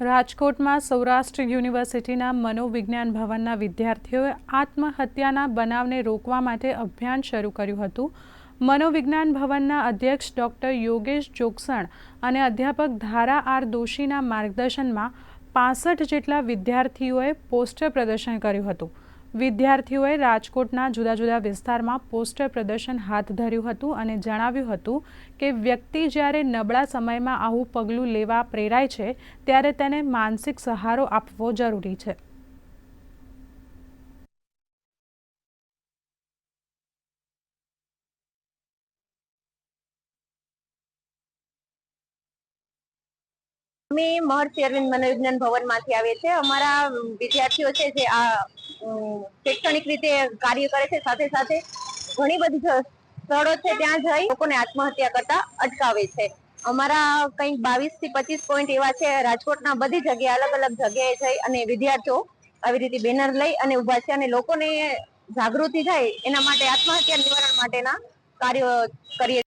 રાજકોટમાં સૌરાષ્ટ્ર યુનિવર્સિટીના મનોવિજ્ઞાન ભવનના વિદ્યાર્થીઓએ આત્મહત્યાના બનાવને રોકવા માટે અભિયાન શરૂ કર્યું હતું. મનોવિજ્ઞાન ભવનના અધ્યક્ષ ડૉક્ટર યોગેશ જોગસણ અને અધ્યાપક ધારા આર દોશીના માર્ગદર્શનમાં પાસઠ જેટલા વિદ્યાર્થીઓએ પોસ્ટર પ્રદર્શન કર્યું હતું. વિદ્યાર્થીઓએ રાજકોટના જુદા જુદા વિસ્તારમાં પોસ્ટર પ્રદર્શન હાથ ધર્યું હતું અને જણાવ્યું હતું કે વ્યક્તિ જ્યારે નબળા સમયમાં આવું પગલું લેવા પ્રેરાય છે, ત્યારે તેને માનસિક સહારો આપવો જરૂરી છે. અમે મહર્ષિ અરવિંદ મનોવિજ્ઞાન ભવનમાંથી આવીએ છીએ. અમારા વિદ્યાર્થીઓ છે જે આ શૈક્ષણિક રીતે કાર્ય કરે છે, સાથે સાથે ઘણી બધી સ્થળો છે ત્યાં જઈ લોકોને આત્મહત્યા કરતા અટકાવે છે. અમારા કંઈક બાવીસથી પચીસ પોઈન્ટ એવા છે, રાજકોટના બધી જગ્યાએ, અલગ અલગ જગ્યાએ જઈ અને વિદ્યાર્થીઓ આવી રીતે બેનર લઈ અને ઊભા છે અને લોકોને જાગૃતિ થાય એના માટે, આત્મહત્યા નિવારણ માટેના કાર્યો કરીએ